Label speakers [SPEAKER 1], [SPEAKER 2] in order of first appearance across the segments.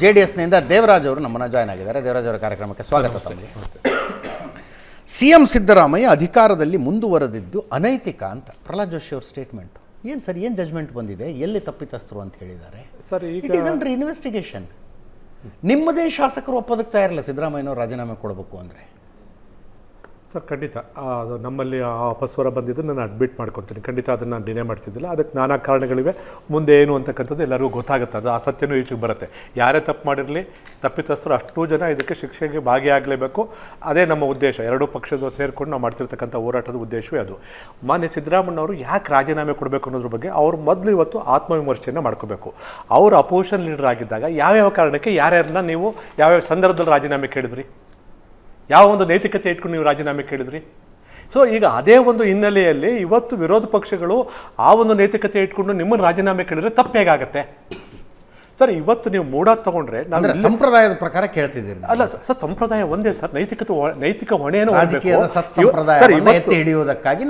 [SPEAKER 1] J D ಎಸ್ನಿಂದ Devaraj ಅವರು ನಮ್ಮನ್ನು join ಆಗಿದ್ದಾರೆ. ದೇವರಾಜ್ ಅವರ ಕಾರ್ಯಕ್ರಮಕ್ಕೆ ಸ್ವಾಗತ ತಮಗೆ ಸಿ ಎಂ ಸಿದ್ದರಾಮಯ್ಯ ಅಧಿಕಾರದಲ್ಲಿ ಮುಂದುವರೆದಿದ್ದು ಅನೈತಿಕ ಅಂತ. ಪ್ರಹ್ಲಾದ್ ಜೋಶಿ ಅವ್ರ ಸ್ಟೇಟ್ಮೆಂಟ್ ಏನು ಸರ್ ಏನು ಜಜ್ಮೆಂಟ್ ಬಂದಿದೆ? ಎಲ್ಲಿ ತಪ್ಪಿತಸ್ಥರು ಅಂತ ಹೇಳಿದ್ದಾರೆ.
[SPEAKER 2] Sir
[SPEAKER 1] it is under investigation ನಿಮ್ಮದೇ ಶಾಸಕರು ಒಪ್ಪೋದಕ್ಕೆ ತಯಾರಿಲ್ಲ. ಸಿದ್ದರಾಮಯ್ಯನವರು ರಾಜೀನಾಮೆ ಕೊಡಬೇಕು ಅಂದರೆ.
[SPEAKER 2] ಸರ್, ಖಂಡಿತ. ಅದು ನಮ್ಮಲ್ಲಿ ಆ ಅಪಸ್ವರ ಬಂದಿದ್ದು ನಾನು ಅಡ್ಮಿಟ್ ಮಾಡ್ಕೊತೀನಿ. ಖಂಡಿತ ಅದನ್ನು ನಾನು ಡಿನೇ ಮಾಡ್ತಿದ್ದಿಲ್ಲ. ಅದಕ್ಕೆ ನಾನಾ ಕಾರಣಗಳಿವೆ. ಮುಂದೆ ಏನು ಅಂತಕ್ಕಂಥದ್ದು ಎಲ್ಲರಿಗೂ ಗೊತ್ತಾಗುತ್ತೆ. ಅದು ಆ ಸತ್ಯನೂ ಈಚೆಗೆ ಬರುತ್ತೆ. ಯಾರೇ ತಪ್ಪು ಮಾಡಿರಲಿ, ತಪ್ಪಿತಸ್ಥರು ಅಷ್ಟು ಜನ ಇದಕ್ಕೆ ಶಿಕ್ಷೆಗೆ ಭಾಗಿಯಾಗಲೇಬೇಕು. ಅದೇ ನಮ್ಮ ಉದ್ದೇಶ. ಎರಡೂ ಪಕ್ಷದ ಸೇರಿಕೊಂಡು ನಾವು ಮಾಡ್ತಿರ್ತಕ್ಕಂಥ ಹೋರಾಟದ ಉದ್ದೇಶವೇ ಅದು. ಮಾನ್ಯ ಸಿದ್ದರಾಮಣ್ಣವರು ಯಾಕೆ ರಾಜೀನಾಮೆ ಕೊಡಬೇಕು ಅನ್ನೋದ್ರ ಬಗ್ಗೆ ಅವ್ರು ಮೊದಲು ಇವತ್ತು ಆತ್ಮವಿಮರ್ಶೆಯನ್ನು ಮಾಡ್ಕೋಬೇಕು. ಅವರು ಅಪೋಸಿಷನ್ ಲೀಡರ್ ಆಗಿದ್ದಾಗ ಯಾವ್ಯಾವ ಕಾರಣಕ್ಕೆ ಯಾರ್ಯಾರನ್ನ ನೀವು ಯಾವ್ಯಾವ ಸಂದರ್ಭದಲ್ಲಿ ರಾಜೀನಾಮೆ ಕೇಳಿದ್ರಿ? ಯಾವ ಒಂದು ನೈತಿಕತೆ ಇಟ್ಕೊಂಡು ನೀವು ರಾಜೀನಾಮೆ ಕೇಳಿದ್ರಿ? ಸೊ ಈಗ ಅದೇ ಒಂದು ಹಿನ್ನೆಲೆಯಲ್ಲಿ ಇವತ್ತು ವಿರೋಧ ಪಕ್ಷಗಳು ಆ ಒಂದು ನೈತಿಕತೆ ಇಟ್ಕೊಂಡು ನಿಮ್ಮನ್ನು ರಾಜೀನಾಮೆ ಕೇಳಿದ್ರೆ ತಪ್ಪೇಗಾಗತ್ತೆ ಸರ್ ಇವತ್ತು ನೀವು ಮೂಡ ತಗೊಂಡ್ರೆ
[SPEAKER 1] ನಾನು ಸಂಪ್ರದಾಯದ ಪ್ರಕಾರ ಕೇಳ್ತಿದ್ದೀರಿ
[SPEAKER 2] ಅಲ್ಲ ಸರ್ ಸಂಪ್ರದಾಯ ಒಂದೇ ಸರ್ ನೈತಿಕತೆ ನೈತಿಕ ಹೊಣೆಯನ್ನು
[SPEAKER 1] ಎತ್ತಿ ಹಿಡಿಯುವುದಕ್ಕಾಗಿ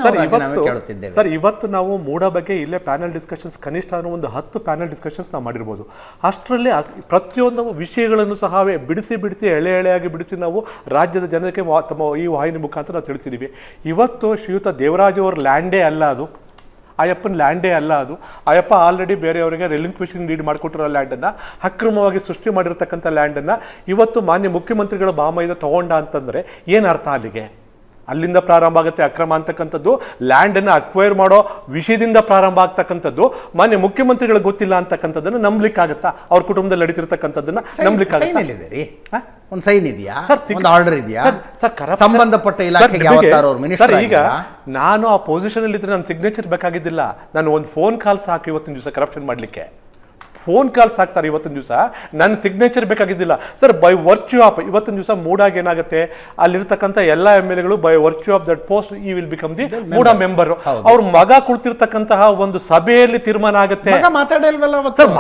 [SPEAKER 1] ಕೇಳುತ್ತಿದ್ದೇವೆ.
[SPEAKER 2] ಸರ್ ಇವತ್ತು ನಾವು ಮೂಡ ಬಗ್ಗೆ ಇಲ್ಲೇ ಪ್ಯಾನಲ್ ಡಿಸ್ಕಷನ್ಸ್ ಕನಿಷ್ಠ ಅನ್ನೋ ಒಂದು ಹತ್ತು ಪ್ಯಾನಲ್ ಡಿಸ್ಕಷನ್ಸ್ ನಾವು ಮಾಡಿರ್ಬೋದು. ಅಷ್ಟರಲ್ಲಿ ಪ್ರತಿಯೊಂದು ವಿಷಯಗಳನ್ನು ಸಹ ಬಿಡಿಸಿ ಬಿಡಿಸಿ ಎಳೆ ಎಳೆಯಾಗಿ ಬಿಡಿಸಿ ನಾವು ರಾಜ್ಯದ ಜನಕ್ಕೆ ತಮ್ಮ ಈ ವಾಹಿನಿ ಮುಖಾಂತರ ನಾವು ತಿಳಿಸಿದ್ದೀವಿ ಇವತ್ತು ಶ್ರೀಯುತ ದೇವರಾಜ್ ಅವರ ಲ್ಯಾಂಡೇ ಅಲ್ಲ ಅದು. ಆಯಪ್ಪನ ಲ್ಯಾಂಡೇ ಅಲ್ಲ ಅದು. ಅಯ್ಯಪ್ಪ ಆಲ್ರೆಡಿ ಬೇರೆಯವರಿಗೆ ರೆಲಿಂಕ್ವಿಷನ್ ಲೀಡ್ ಮಾಡಿಕೊಟ್ಟಿರೋ ಲ್ಯಾಂಡನ್ನು ಅಕ್ರಮವಾಗಿ ಸೃಷ್ಟಿ ಮಾಡಿರತಕ್ಕಂಥ ಲ್ಯಾಂಡನ್ನು ಇವತ್ತು ಮಾನ್ಯ ಮುಖ್ಯಮಂತ್ರಿಗಳ ಬಾಮೈದ ತಗೊಂಡ ಅಂತಂದರೆ ಏನು ಅರ್ಥ ಅಲ್ಲಿಗೆ? ಅಲ್ಲಿಂದ ಪ್ರಾರಂಭ ಆಗುತ್ತೆ ಅಕ್ರಮ ಅಂತಕ್ಕಂಥದ್ದು ಲ್ಯಾಂಡನ್ನು ಅಕ್ವೈರ್ ಮಾಡೋ ವಿಷಯದಿಂದ ಪ್ರಾರಂಭ ಆಗ್ತಕ್ಕಂಥದ್ದು ಮಾನ್ಯ ಮುಖ್ಯಮಂತ್ರಿಗಳಿಗೆ ಗೊತ್ತಿಲ್ಲ ಅಂತಕ್ಕಂಥದ್ದನ್ನು ನಂಬಲಿಕ್ಕಾಗತ್ತಾ? ಅವ್ರ ಕುಟುಂಬದಲ್ಲಿ ನಡೀತಿರ್ತಕ್ಕಂಥದ್ದನ್ನು ನಂಬಲಿಕ್ಕಾಗತ್ತೆ?
[SPEAKER 1] ಒಂದು ಸೈನ್ ಇದೆಯಾ? ಒಂದು ಆರ್ಡರ್ ಇದೆಯಾ? ಸಂಬಂಧಪಟ್ಟ ಇಲಾಖೆಗೆ
[SPEAKER 2] ಸರ್ ಈಗ ನಾನು ಆ ಪೊಸಿಷನ್ ಅಲ್ಲಿ ಇದ್ರೆ ನನ್ನ ಸಿಗ್ನೇಚರ್ ಬೇಕಾಗಿದ್ದಿಲ್ಲ. ನಾನು ಒಂದು ಫೋನ್ ಕಾಲ್ ಸಾಕು ಇವತ್ತಿನ ದಿವಸ ಕರಪ್ಷನ್ ಮಾಡಲಿಕ್ಕೆ. ಫೋನ್ ಕಾಲ್ ಸಾಕು ಸರ್ ಇವತ್ತಿನ ದಿವಸ. ನನ್ನ ಸಿಗ್ನೇಚರ್ ಬೇಕಾಗಿದ್ದಿಲ್ಲ. ಸರ್ ಬೈ ವರ್ಚು ಆಫ್ ಇವತ್ತಿನ ದಿವಸ ಮೂಡಾಗಿ ಏನಾಗುತ್ತೆ? ಅಲ್ಲಿರ್ತಕ್ಕಂಥ ಎಲ್ಲ ಎಂ ಎಲ್ ಎಗಳು by virtue of that post he will become the MUDA member ಅವ್ರ ಮಗ ಕುಳಿತಿರ್ತಕ್ಕಂತಹ ಒಂದು ಸಭೆಯಲ್ಲಿ ತೀರ್ಮಾನ ಆಗುತ್ತೆ.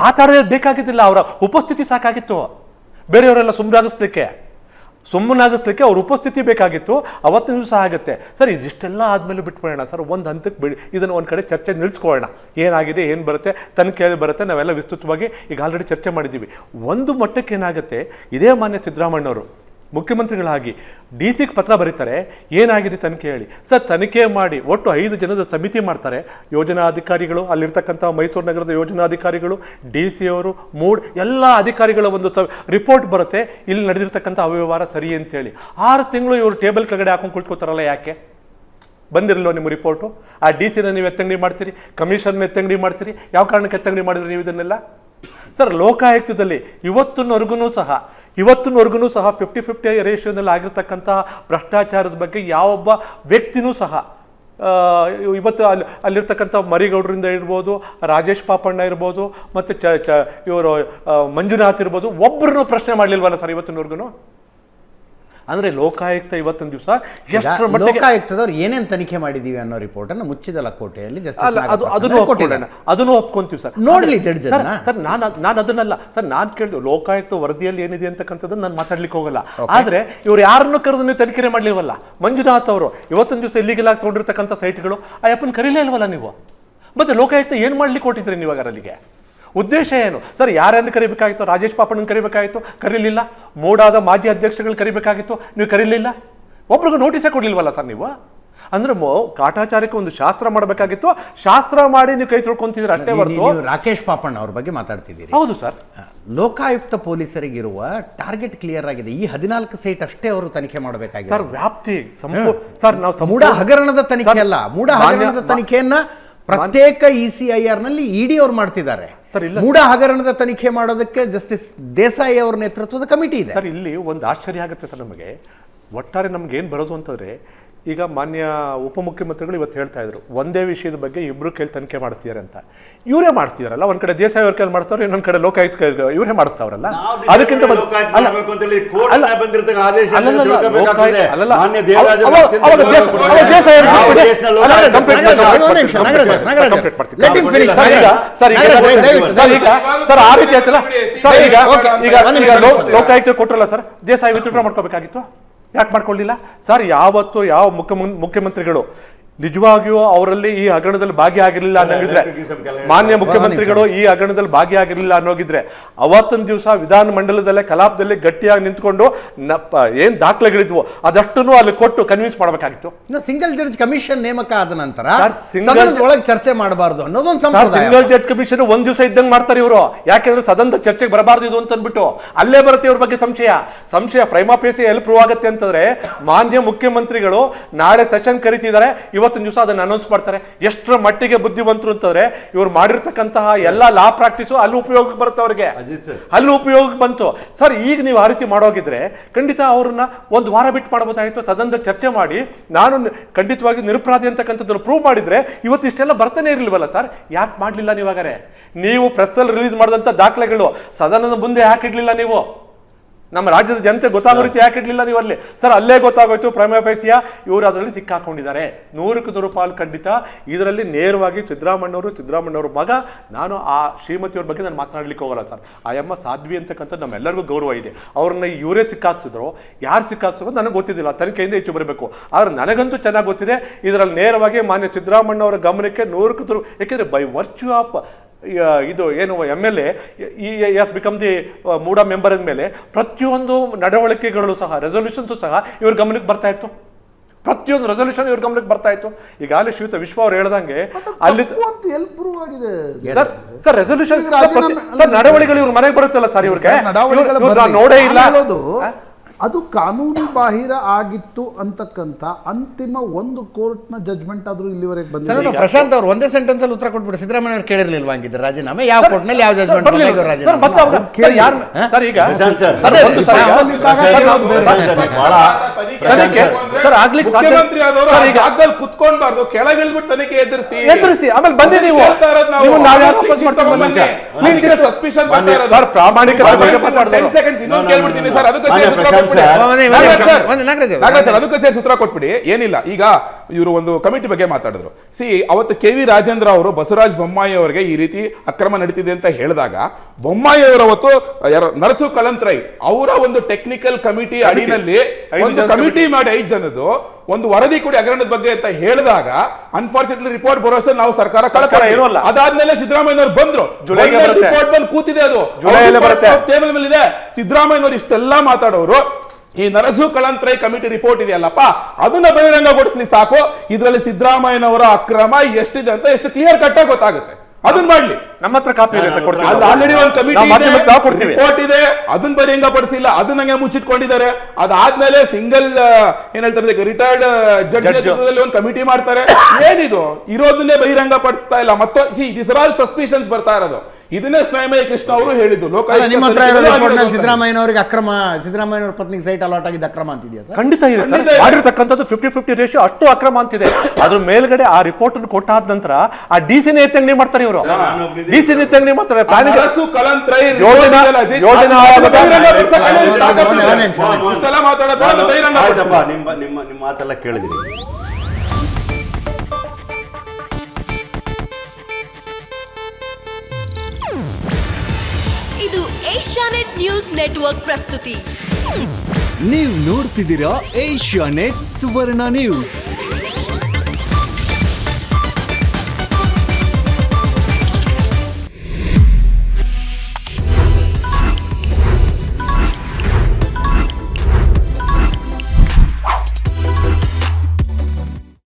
[SPEAKER 2] ಮಾತಾಡೋದೇ ಬೇಕಾಗಿದ್ದಿಲ್ಲ. ಅವರ ಉಪಸ್ಥಿತಿ ಸಾಕಾಗಿತ್ತು. ಬೇರೆಯವರೆಲ್ಲ ಸುಮ್ಮನಾಗಿಸ್ಲಿಕ್ಕೆ ಸುಮ್ಮನಾಗಿಸ್ಲಿಕ್ಕೆ ಅವ್ರ ಉಪಸ್ಥಿತಿ ಬೇಕಾಗಿತ್ತು, ಅವತ್ತಿನ ದಿವಸ ಆಗುತ್ತೆ. ಸರ್, ಇದಿಷ್ಟೆಲ್ಲ ಆದಮೇಲೆ ಬಿಟ್ಬಿಡೋಣ. ಸರ್, ಒಂದು ಹಂತಕ್ಕೆ ಬಿಡಿ. ಇದನ್ನು ಒಂದು ಕಡೆ ಚರ್ಚೆ ನಿಲ್ಲಿಸ್ಕೊಳ್ಳೋಣ ಏನಾಗಿದೆ, ಏನು ಬರುತ್ತೆ ತನಿಖೆ ಬರುತ್ತೆ, ನಾವೆಲ್ಲ ವಿಸ್ತೃತವಾಗಿ ಈಗ ಆಲ್ರೆಡಿ ಚರ್ಚೆ ಮಾಡಿದ್ದೀವಿ. ಒಂದು ಮಟ್ಟಕ್ಕೆ ಏನಾಗುತ್ತೆ ಇದೇ ಮಾನ್ಯ ಸಿದ್ದರಾಮಣ್ಣವರು ಮುಖ್ಯಮಂತ್ರಿಗಳಾಗಿ ಡಿ ಸಿಗೆ ಪತ್ರ ಬರೀತಾರೆ, ಏನಾಗಿದೆ ತನಿಖೆ ಹೇಳಿ. ಸರ್, ತನಿಖೆ ಮಾಡಿ ಒಟ್ಟು ಐದು ಜನದ ಸಮಿತಿ ಮಾಡ್ತಾರೆ. ಯೋಜನಾಧಿಕಾರಿಗಳು, ಅಲ್ಲಿರ್ತಕ್ಕಂಥ ಮೈಸೂರು ನಗರದ ಯೋಜನಾಧಿಕಾರಿಗಳು ಡಿ ಸಿ ಅವರು, ಮೂಡ್, ಎಲ್ಲ ಅಧಿಕಾರಿಗಳ ಒಂದು ಸ ರಿಪೋರ್ಟ್ ಬರುತ್ತೆ. ಇಲ್ಲಿ ನಡೆದಿರ್ತಕ್ಕಂಥ ಅವ್ಯವಹಾರ ಸರಿ ಅಂತೇಳಿ. ಆರು ತಿಂಗಳು ಇವರು ಟೇಬಲ್ ಕೆಳಗಡೆ ಹಾಕೊಂಡು ಕುಳಿತುಕೋತಾರಲ್ಲ ಯಾಕೆ? ಬಂದಿರಲಿಲ್ಲ ನಿಮ್ಮ ರಿಪೋರ್ಟು? ಆ ಡಿ ಸಿನ ನೀವು ಎತ್ತಂಗಡಿ ಮಾಡ್ತೀರಿ? ಕಮಿಷನ್ ಎತ್ತಂಗಡಿ ಮಾಡ್ತೀರಿ? ಯಾವ ಕಾರಣಕ್ಕೆ ಎತ್ತಂಗಡಿ ಮಾಡಿದ್ರಿ ನೀವು ಇದನ್ನೆಲ್ಲ? ಸರ್, ಲೋಕಾಯುಕ್ತದಲ್ಲಿ ಇವತ್ತಿನವರೆಗೂ ಸಹ ಇವತ್ತಿನವರೆಗೂ ಸಹ ಫಿಫ್ಟಿ ಫಿಫ್ಟಿ ರೇಷಿಯೋನಲ್ಲಿ ಆಗಿರ್ತಕ್ಕಂತಹ ಭ್ರಷ್ಟಾಚಾರದ ಬಗ್ಗೆ ಯಾವೊಬ್ಬ ವ್ಯಕ್ತಿನೂ ಸಹ ಇವತ್ತು ಅಲ್ಲಿ, ಅಲ್ಲಿರ್ತಕ್ಕಂಥ ಮರಿಗೌಡರಿಂದ ಇರ್ಬೋದು, ರಾಜೇಶ್ ಪಾಪಣ್ಣ ಇರ್ಬೋದು, ಮತ್ತು ಚ ಚ, ಇವರು ಮಂಜುನಾಥ್ ಇರ್ಬೋದು ಒಬ್ಬರನ್ನು ಪ್ರಶ್ನೆ ಮಾಡಲಿಲ್ವಲ್ಲ ಸರ್ ಇವತ್ತಿನವರೆಗೂ? ಅಂದರೆ ಲೋಕಾಯುಕ್ತ ಇವತ್ತೊಂದು ದಿವಸ ಎಷ್ಟರ
[SPEAKER 1] ಲೋಕಾಯುಕ್ತದವ್ರು ಏನೇನ್ ತನಿಖೆ ಮಾಡಿದೀವಿ ಅನ್ನೋ ರಿಪೋರ್ಟ್ ಅನ್ನು ಮುಚ್ಚಿದ
[SPEAKER 2] ಕೋಟೆಯಲ್ಲಿ ಅದು ಅದನ್ನು ಒಪ್ಕೊಂತೀವಿ ಸರ್.
[SPEAKER 1] ನೋಡ್ಲಿ ಜಡ್ಜ್
[SPEAKER 2] ಸರ್. ನಾನು ನಾನು ಅದನ್ನಲ್ಲ. ಸರ್ ನಾನು ಕೇಳಿದೆ ಲೋಕಾಯುಕ್ತ ವರದಿಯಲ್ಲಿ ಏನಿದೆ ಅಂತಕ್ಕಂಥದ್ದು ನಾನು ಮಾತಾಡ್ಲಿಕ್ಕೆ ಹೋಗಲ್ಲ. ಆದ್ರೆ ಇವ್ರು ಯಾರನ್ನು ಕರೆದು ನೀವು ತನಿಖೆ ಮಾಡ್ಲಿಲ್ವಲ್ಲ? ಮಂಜುನಾಥ್ ಅವರು ಇವತ್ತೊಂದು ದಿವಸ ಇಲ್ಲಿಗೆಲ್ಲ ತಗೊಂಡಿರ್ತಕ್ಕಂಥ ಸೈಟ್ಗಳು ಆ ಅಪ್ಪನ ಕರೀಲೇ ಇಲ್ವಲ್ಲ ನೀವು? ಮತ್ತೆ ಲೋಕಾಯುಕ್ತ ಏನು ಮಾಡ್ಲಿಕ್ಕೆ ಕೊಟ್ಟಿದ್ರಿ ನೀವು ಅಲ್ಲಿಗೆ? ಉದ್ದೇಶ ಏನು? ಸರ್ ಯಾರನ್ನು ಕರಿಬೇಕಾಗಿತ್ತು? ರಾಜೇಶ್ ಪಾಪಣ್ಣನ ಕರಿಬೇಕಾಗಿತ್ತು? ಕರೀಲಿಲ್ಲ. ಮೂಡಾದ ಮಾಜಿ ಅಧ್ಯಕ್ಷಗಳು ಕರಿಬೇಕಾಗಿತ್ತು? ನೀವು ಕರೀಲಿಲ್ಲ? ಒಬ್ರಿಗೂ ನೋಟಿಸೇ ಕೊಡಲಿಲ್ವಲ್ಲ ಸರ್ ನೀವು? ಅಂದ್ರೆ ಕಾಟಾಚಾರಕ್ಕೆ ಒಂದು ಶಾಸ್ತ್ರ ಮಾಡಬೇಕಾಗಿತ್ತು. ಶಾಸ್ತ್ರ ಮಾಡಿ ನೀವು ಕೈ ತೊಳ್ಕೊಂತಿದ್ರೆ ಅಷ್ಟೇ ಹೊರತು.
[SPEAKER 1] ರಾಕೇಶ್ ಪಾಪಣ್ಣ ಅವ್ರ ಬಗ್ಗೆ ಮಾತಾಡ್ತಿದ್ದೀರಿ.
[SPEAKER 2] ಹೌದು ಸರ್.
[SPEAKER 1] ಲೋಕಾಯುಕ್ತ ಪೊಲೀಸರಿಗಿರುವ ಟಾರ್ಗೆಟ್ ಕ್ಲಿಯರ್ ಆಗಿದೆ. ಈ ಹದಿನಾಲ್ಕು ಸೈಟ್ ಅಷ್ಟೇ ಅವರು ತನಿಖೆ ಮಾಡಬೇಕಾಗಿದೆ.
[SPEAKER 2] ಸರ್ ವ್ಯಾಪ್ತಿ ಸರ್ ನಾವು ಮೂಢ
[SPEAKER 1] ಮೂಡ ಹಗರಣದ ತನಿಖೆ ಅಲ್ಲ ಮೂಡ
[SPEAKER 2] ಮಾನ್ಯ-
[SPEAKER 1] ಹಗರಣದ ತನಿಖೆಯನ್ನ ಪ್ರತ್ಯೇಕ ಇ ಸಿ ಐ ಆರ್ನಲ್ಲಿ ಇಡಿ ಅವ್ರು ಮಾಡ್ತಿದ್ದಾರೆ.
[SPEAKER 2] ಸರ್, ಇಲ್ಲ.
[SPEAKER 1] ಮೂಡ ಹಗರಣದ ತನಿಖೆ ಮಾಡೋದಕ್ಕೆ ಜಸ್ಟಿಸ್ ದೇಸಾಯಿ ಅವರ ನೇತೃತ್ವದ ಕಮಿಟಿ ಇದೆ.
[SPEAKER 2] ಸರ್ ಇಲ್ಲಿ ಒಂದು ಆಶ್ಚರ್ಯ ಆಗುತ್ತೆ ಸರ್ ನಮಗೆ. ಒಟ್ಟಾರೆ ನಮ್ಗೆ ಏನು ಬರೋದು ಅಂತಂದ್ರೆ ಈಗ ಮಾನ್ಯ ಉಪಮುಖ್ಯಮಂತ್ರಿಗಳು ಇವತ್ತು ಹೇಳ್ತಾ ಇದ್ರು ಒಂದೇ ವಿಷಯದ ಬಗ್ಗೆ ಇಬ್ಬರು ಕೇಳಿ ತನಿಖೆ ಮಾಡಿಸ್ತಿದ್ದಾರೆ ಅಂತ. ಇವರೇ ಮಾಡಿಸ್ತಿದಾರಲ್ಲ ಒಂದ್ ಕಡೆ ದೇಸಾಯಿ ಅವ್ರ ಕೈಲಿ ಮಾಡ್ತಾರೆ ಇನ್ನೊಂದ್ ಕಡೆ ಲೋಕಾಯುಕ್ತ ಕೈಲಿ ಇವರೇ ಮಾಡಿಸ್ತಾವ್ರಲ್ಲ. ಅದಕ್ಕಿಂತ ಸರ್, ಈಗ- ಆ ರೀತಿ ಆಯ್ತಲ್ಲ. ಲೋಕಾಯುಕ್ತ ಕೊಟ್ರಲ್ಲ ಸರ್? ದೇಸಾಯಿ ವಿತ್ಡ್ರಾ ಮಾಡ್ಕೋಬೇಕಾಗಿತ್ತು? ಯಾಕೆ ಮಾಡ್ಕೊಳ್ಳಿಲ್ಲ ಸರ್ ಯಾವತ್ತು ಯಾವ ಮುಖ್ಯಮಂ ಮುಖ್ಯಮಂತ್ರಿಗಳು ನಿಜವಾಗಿಯೂ ಅವರಲ್ಲಿ ಈ ಹಗರಣದಲ್ಲಿ ಭಾಗಿಯಾಗಿರಲಿಲ್ಲ ಅನ್ನೋಗಿದ್ರೆ ಮಾನ್ಯ ಮುಖ್ಯಮಂತ್ರಿಗಳು ಈ ಹಗರಣದಲ್ಲಿ ಭಾಗಿಯಾಗಿರಲಿಲ್ಲ ಅನ್ನೋಗಿದ್ರೆ ಅವತ್ತಿನ ದಿವಸ ವಿಧಾನ ಮಂಡಲದಲ್ಲೇ ಕಲಾಪದಲ್ಲಿ ಗಟ್ಟಿಯಾಗಿ ನಿಂತ್ಕೊಂಡು ನಪ್ಪ ಏನ್ ದಾಖಲೆಗಳಿದ್ವು ಅದಷ್ಟನ್ನು ಅಲ್ಲಿ ಕೊಟ್ಟು ಕನ್ವಿನ್ಸ್ ಮಾಡಬೇಕಾಗಿತ್ತು.
[SPEAKER 1] ಸಿಂಗಲ್ ಜಡ್ಜ್ ಕಮಿಷನ್ ನೇಮಕ ಆದ ನಂತರ ಒಳಗೆ ಚರ್ಚೆ ಮಾಡಬಾರ್ದು ಅನ್ನೋದೊಂದು
[SPEAKER 2] ಸಿಂಗಲ್ ಜಡ್ಜ್ ಕಮಿಷನ್ ಒಂದ್ ದಿವಸ ಇದ್ದಂಗೆ ಮಾಡ್ತಾರೆ ಇವರು. ಯಾಕೆಂದ್ರೆ ಸದನದ ಚರ್ಚೆಗೆ ಬರಬಾರ್ದು ಇದು ಅಂತ ಅಂದ್ಬಿಟ್ಟು ಅಲ್ಲೇ ಬರುತ್ತೆ ಇವ್ರ ಬಗ್ಗೆ ಸಂಶಯ. ಸಂಶಯ ಪ್ರೈಮಾಪೇಸಿ ಎಲ್ಲಿ ಪ್ರೂವ್ ಆಗುತ್ತೆ ಅಂತಂದ್ರೆ ಮಾನ್ಯ ಮುಖ್ಯಮಂತ್ರಿಗಳು ನಾಳೆ ಸೆಷನ್ ಕರಿತಿದ್ದಾರೆ. ಇವತ್ತಿನ ದಿವಸ ಅದನ್ನು ಅನೌನ್ಸ್ ಮಾಡ್ತಾರೆ. ಎಷ್ಟರ ಮಟ್ಟಿಗೆ ಬುದ್ಧಿವಂತರು ಅಂತಂದ್ರೆ ಇವ್ರು ಮಾಡಿರ್ತಕ್ಕಂತಹ ಎಲ್ಲ ಲಾ ಪ್ರಾಕ್ಟೀಸು ಅಲ್ಲಿ ಉಪಯೋಗಕ್ಕೆ ಬರುತ್ತೆ ಅವ್ರಿಗೆ. ಅಲ್ಲಿ ಉಪಯೋಗಕ್ಕೆ ಬಂತು. ಸರ್ ಈಗ ನೀವು ಆ ರೀತಿ ಮಾಡೋಗಿದ್ರೆ ಖಂಡಿತ ಅವ್ರನ್ನ ಒಂದು ವಾರ ಬಿಟ್ಟು ಮಾಡಬಹುದಾಗಿತ್ತು ಸದನದ ಚರ್ಚೆ ಮಾಡಿ ನಾನು ಖಂಡಿತವಾಗಿ ನಿರಪರಾಧಿ ಅಂತಕ್ಕಂಥದ್ದನ್ನು ಪ್ರೂವ್ ಮಾಡಿದ್ರೆ ಇವತ್ತು ಇಷ್ಟೆಲ್ಲ ಬರ್ತಾನೆ ಇರಲಿಲ್ಲವಲ್ಲ ಸರ್? ಯಾಕೆ ಮಾಡಲಿಲ್ಲ ನೀವಾಗಾರೆ ನೀವು ಪ್ರೆಸ್ಸಲ್ಲಿ ರಿಲೀಸ್ ಮಾಡಿದಂಥ ದಾಖಲೆಗಳು ಸದನದ ಮುಂದೆ ಯಾಕೆ ಇಡಲಿಲ್ಲ ನೀವು? ನಮ್ಮ ರಾಜ್ಯದ ಜನತೆ ಗೊತ್ತಾಗೋ ರೀತಿ ಯಾಕೆ ಇರಲಿಲ್ಲ ನೀವು ಅಲ್ಲಿ? ಸರ್ ಅಲ್ಲೇ ಗೊತ್ತಾಗೋಯ್ತು ಪ್ರೈಮಫೇಸಿಯ ಇವರು ಅದರಲ್ಲಿ ಸಿಕ್ಕಾಕೊಂಡಿದ್ದಾರೆ. ನೂರಕ್ಕೆ ನೂರು ಪಾಲು ಖಂಡಿತ. ಇದರಲ್ಲಿ ನೇರವಾಗಿ ಸಿದ್ದರಾಮಣ್ಣವರು ಸಿದ್ದರಾಮಣ್ಣವ್ರ ಮಗ ನಾನು ಆ ಶ್ರೀಮತಿಯವ್ರ ಬಗ್ಗೆ ನಾನು ಮಾತನಾಡಲಿಕ್ಕೆ ಹೋಗಲ್ಲ ಸರ್. ಆ ಅಮ್ಮ ಸಾಧ್ವಿ ಅಂತಕ್ಕಂಥ ನಮ್ಮೆಲ್ಲರಿಗೂ ಗೌರವ ಇದೆ. ಅವ್ರನ್ನ ಇವರೇ ಸಿಕ್ಕಾಕ್ಸಿದ್ರು ಯಾರು ಸಿಕ್ಕಾಕ್ಸಿದ್ರು ನನಗೆ ಗೊತ್ತಿದ್ದಿಲ್ಲ. ತನಿಖೆಯಿಂದ ಹೆಚ್ಚು ಬರಬೇಕು. ಆದರೆ ನನಗಂತೂ ಚೆನ್ನಾಗಿ ಗೊತ್ತಿದೆ. ಇದರಲ್ಲಿ ನೇರವಾಗಿ ಮಾನ್ಯ ಸಿದ್ದರಾಮಣ್ಣವರ ಗಮನಕ್ಕೆ ನೂರಕ್ಕೆ ನೂರು ಏಕೆಂದರೆ ಬೈ ವರ್ಚ್ಯೂ ಆಫ್ ಇದು ಏನು M L A as become the MUDA member ಮೇಲೆ ಪ್ರತಿಯೊಂದು ನಡವಳಿಕೆಗಳು ಸಹ ರೆಸೊಲ್ಯೂಷನ್ಸು ಸಹ ಇವ್ರ ಗಮನಕ್ಕೆ ಬರ್ತಾ ಇತ್ತು. ಪ್ರತಿಯೊಂದು ರೆಸೊಲ್ಯೂಷನ್ ಇವ್ರ ಗಮನಕ್ಕೆ ಬರ್ತಾ ಇತ್ತು. ಈಗಾಗಲೇ ಶ್ರೀಯುತ ವಿಶ್ವ ಅವ್ರು ಹೇಳ್ದಂಗೆ ಅಲ್ಲಿ
[SPEAKER 3] ತಪ್ಪು ಅಂತ ಎಲ್ಲಿ ಪ್ರೂವ್ ಆಗಿದೆ.
[SPEAKER 2] ಸರ್ ಸರ್ ರೆಸೊಲ್ಯೂಷನ್
[SPEAKER 3] ಈಗ
[SPEAKER 2] ಸರ್ ನಡವಳಿಕೆಗಳು ಇವ್ರ ಮನೆಗೆ ಬರುತ್ತಲ್ಲ ಸರ್ ಇವ್ರಿಗೆ. ನೋಡೇ ಇಲ್ಲ.
[SPEAKER 3] ಅದು ಕಾನೂನು ಬಾಹಿರ ಆಗಿತ್ತು ಅಂತಕ್ಕಂಥ ಅಂತಿಮ ಒಂದು ಕೋರ್ಟ್ನ ಜಜ್ಮೆಂಟ್ ಆದ್ರೂ ಇಲ್ಲಿವರೆಗೆ
[SPEAKER 1] ಬಂದಿಲ್ಲ
[SPEAKER 3] ಬಂದಿದೆ
[SPEAKER 1] ಪ್ರಶಾಂತ್ ಅವರು ಒಂದೇ ಸೆಂಟೆನ್ಸ್ ಅಲ್ಲಿ ಉತ್ತರ ಕೊಟ್ಬಿಟ್ಟು ಸಿದ್ದರಾಮಯ್ಯ ಅವರು ಕೇಳಿರ್ಲಿಲ್ವಾ ಹಂಗಿದ್ರೆ? ರಾಜೀನಾಮೆ ಯಾವ ಕೋರ್ಟ್ನಲ್ಲಿ ಯಾವ ಜಜ್ಮೆಂಟ್
[SPEAKER 4] ಜಾಗದಲ್ಲಿ ಕುತ್ಕೊಂಡ್ಬಾರ್ದು ಕೆಳಗಿಳಿದ್ಬಿಟ್ಟು ತನಿಖೆ ಎದುರಿಸಿ.
[SPEAKER 2] ಎದುರಿಸಿ. ಆಮೇಲೆ ಬಂದಿ ನೀವು
[SPEAKER 4] ಸಸ್ಪಿಷನ್
[SPEAKER 2] ಮಾತಾಡ್ತಾರೆ
[SPEAKER 4] seconds ಇನ್ನೊಂದು ಕೇಳ್ಬಿಡ್ತೀನಿ ಸರ್. ಅದಕ್ಕೆ ಸೇರಿ.
[SPEAKER 5] ಸರ್.
[SPEAKER 4] ಸರ್. ಸರ್, ಅದಕ್ಕೆ ಸೇರಿಸಿ ಉತ್ತರ ಕೊಟ್ಬಿಡಿ ಏನಿಲ್ಲ ಈಗ ಇವರು ಒಂದು ಕಮಿಟಿ ಬಗ್ಗೆ ಮಾತಾಡಿದ್ರು ಸಿ ಅವತ್ತು ಕೆ ವಿ ರಾಜೇಂದ್ರ ಅವರು ಬಸವರಾಜ್ ಬೊಮ್ಮಾಯಿ ಅವರಿಗೆ ಈ ರೀತಿ ಅಕ್ರಮ ನಡೀತಿದೆ ಅಂತ ಹೇಳಿದಾಗ ಬೊಮ್ಮಾಯಿ ಅವರು ಅವತ್ತು ನರಸು ಕಲಂತ್ರೈ ಅವರ ಒಂದು ಟೆಕ್ನಿಕಲ್ ಕಮಿಟಿ ಅಡಿನಲ್ಲಿ ಒಂದು ಕಮಿಟಿ ಮಾಡಿ ಐದು ಜನದ್ದು ಒಂದು ವರದಿ ಕೊಡಿ ಹಗರಣದ ಬಗ್ಗೆ ಅಂತ ಹೇಳಿದಾಗ ಅನ್ಫಾರ್ಚುನೇಟ್ಲಿ ರಿಪೋರ್ಟ್ ಭರವಸೆ ನಾವು ಸರ್ಕಾರ
[SPEAKER 2] ಅಲ್ಲ.
[SPEAKER 4] ಅದಾದ್ಮೇಲೆ ಸಿದ್ದರಾಮಯ್ಯನವರು ಬಂದ್ರು.
[SPEAKER 2] ಜುಲೈಗೆ ಬರುತ್ತೆ.
[SPEAKER 4] ರಿಪೋರ್ಟ್ ಬಂದು ಕೂತಿದೆ ಅದು. ಟೇಬಲ್ ಮೇಲೆ ಇದೆ ಸಿದ್ದರಾಮಯ್ಯನವರು ಇಷ್ಟೆಲ್ಲ ಮಾತಾಡೋರು. ಈ ನರಸು ಕಳಂತ್ರೈ ಕಮಿಟಿ ರಿಪೋರ್ಟ್ ಇದೆಯಲ್ಲಪ್ಪ ಅದನ್ನ ಬಹಿರಂಗಗೊಳಿಸ್ಲಿ ಸಾಕು. ಇದರಲ್ಲಿ ಸಿದ್ದರಾಮಯ್ಯನವರ ಅಕ್ರಮ ಎಷ್ಟಿದೆ ಅಂತ ಎಷ್ಟು ಕ್ಲಿಯರ್ ಕಟ್ ಆಗಿ ಗೊತ್ತಾಗುತ್ತೆ. ಅದನ್ನ ಮಾಡ್ಲಿ.
[SPEAKER 2] ನಮ್ಮ ಹತ್ರ ಕಾಪಿ ಇದೆ
[SPEAKER 4] ಆಲ್ರೆಡಿ ಒಂದು ಕಮಿಟಿ
[SPEAKER 2] ಕೊಡ್ತೀವಿ.
[SPEAKER 4] ರಿಪೋರ್ಟ್ ಇದೆ ಅದನ್ನ ಬಹಿರಂಗ ಪಡಿಸಿಲ್ಲ ಅದನ್ನ ಹಂಗೆ ಮುಚ್ಚಿಟ್ಕೊಂಡಿದ್ದಾರೆ. ಅದಾದ್ಮೇಲೆ ಸಿಂಗಲ್ ಏನ್ ಹೇಳ್ತಾರೆ ರಿಟೈರ್ಡ್ ಜಡ್ಜ್. ಒಂದು ಕಮಿಟಿ ಮಾಡ್ತಾರೆ. ಏನಿದು? ಇರೋದನ್ನೇ ಬಹಿರಂಗ ಪಡಿಸ್ತಾ ಇಲ್ಲ. ಮತ್ತೊಂದು ಸಿ ದಿಸ್ ಆಲ್ ಸಸ್ಪಿಷನ್ಸ್ ಬರ್ತಾ ಇರೋದು. ಇದನ್ನೇ ಸ್ನಾಮಯ್ಯ ಕೃಷ್ಣ ಅವರು ಹೇಳಿದ್ದು. ಲೋಕಾಯುಕ್ತ
[SPEAKER 1] ನಿಮ್ಮ ಹತ್ರ ಇರೋ ರಿಪೋರ್ಟ್ನಲ್ಲಿ ಸಿದ್ದರಾಮಯ್ಯನವರಿಗೆ ಅಕ್ರಮ ಸಿದ್ದರಾಮಯ್ಯನವ್ರ ಪತ್ನಿಗೆ ಸೈಟ್ ಅಲಾಟ್ ಆಗಿದ್ದ ಅಕ್ರಮ ಅಂತಿದೆಯಾ ಸರ್?
[SPEAKER 2] ಖಂಡಿತ ಇದೆ ಸರ್. ಮಾಡಿರ್ತಕ್ಕಂಥದ್ದು ಫಿಫ್ಟಿ ಫಿಫ್ಟಿ ರೇಷಿಯೋ ಅಷ್ಟು ಅಕ್ರಮ ಅಂತಿದೆ. ಅದ್ರ ಮೇಲ್ಗಡೆ ಆ ರಿಪೋರ್ಟ್ ಅನ್ನು ಕೊಟ್ಟಾದ ನಂತರ ಆ ಡಿ ಸಿ ಎತ್ತಂಗಡಿ ಮಾಡ್ತಾರೆ ಇವರು.
[SPEAKER 5] ನಾನು ಸಿನಿ
[SPEAKER 2] ಡಿ ಸಿ ಎತ್ತಂಗಡಿ ಮಾಡ್ತಾರೆ ಪ್ಲಾನಿಂಗ್
[SPEAKER 4] ನರಸು ಕಲಂತ್ರೈ
[SPEAKER 2] ಯೋಜನಾ-
[SPEAKER 4] report ಇದೆಯಲ್ಲ,
[SPEAKER 2] ಯೋಜನಾ
[SPEAKER 4] ಅದನ್ನ
[SPEAKER 2] ಆಯೋಗ-
[SPEAKER 4] ಬಹಿರಂಗ ಪಡಿಸಕ್ಕೆ
[SPEAKER 1] ಒಂದೇ-
[SPEAKER 4] ಹೇಳಿ,
[SPEAKER 1] ಒಂದೇ-
[SPEAKER 4] ತಾಕತ್ತು
[SPEAKER 1] ಒಂದೇ
[SPEAKER 4] ಇದೆ.
[SPEAKER 1] ನಿಮಿಷ.
[SPEAKER 4] ಇಷ್ಟೆಲ್ಲ ಮಾತಾಡೋದು ಬಹಿರಂಗ
[SPEAKER 5] ನಿಮ್ಮ ನಿಮ್ಮ ನಿಮ್ಮ ಮಾತೆಲ್ಲ ಕೇಳಿದ್ರಿ.
[SPEAKER 6] ಇದು ಏಷ್ಯಾನೆಟ್ ನ್ಯೂಸ್ ನೆಟ್ವರ್ಕ್ ಪ್ರಸ್ತುತಿ.
[SPEAKER 7] ನೀವು ನೋಡ್ತಿದ್ದೀರಾ ಏಷ್ಯಾ ನೆಟ್ ಸುವರ್ಣ ನ್ಯೂಸ್.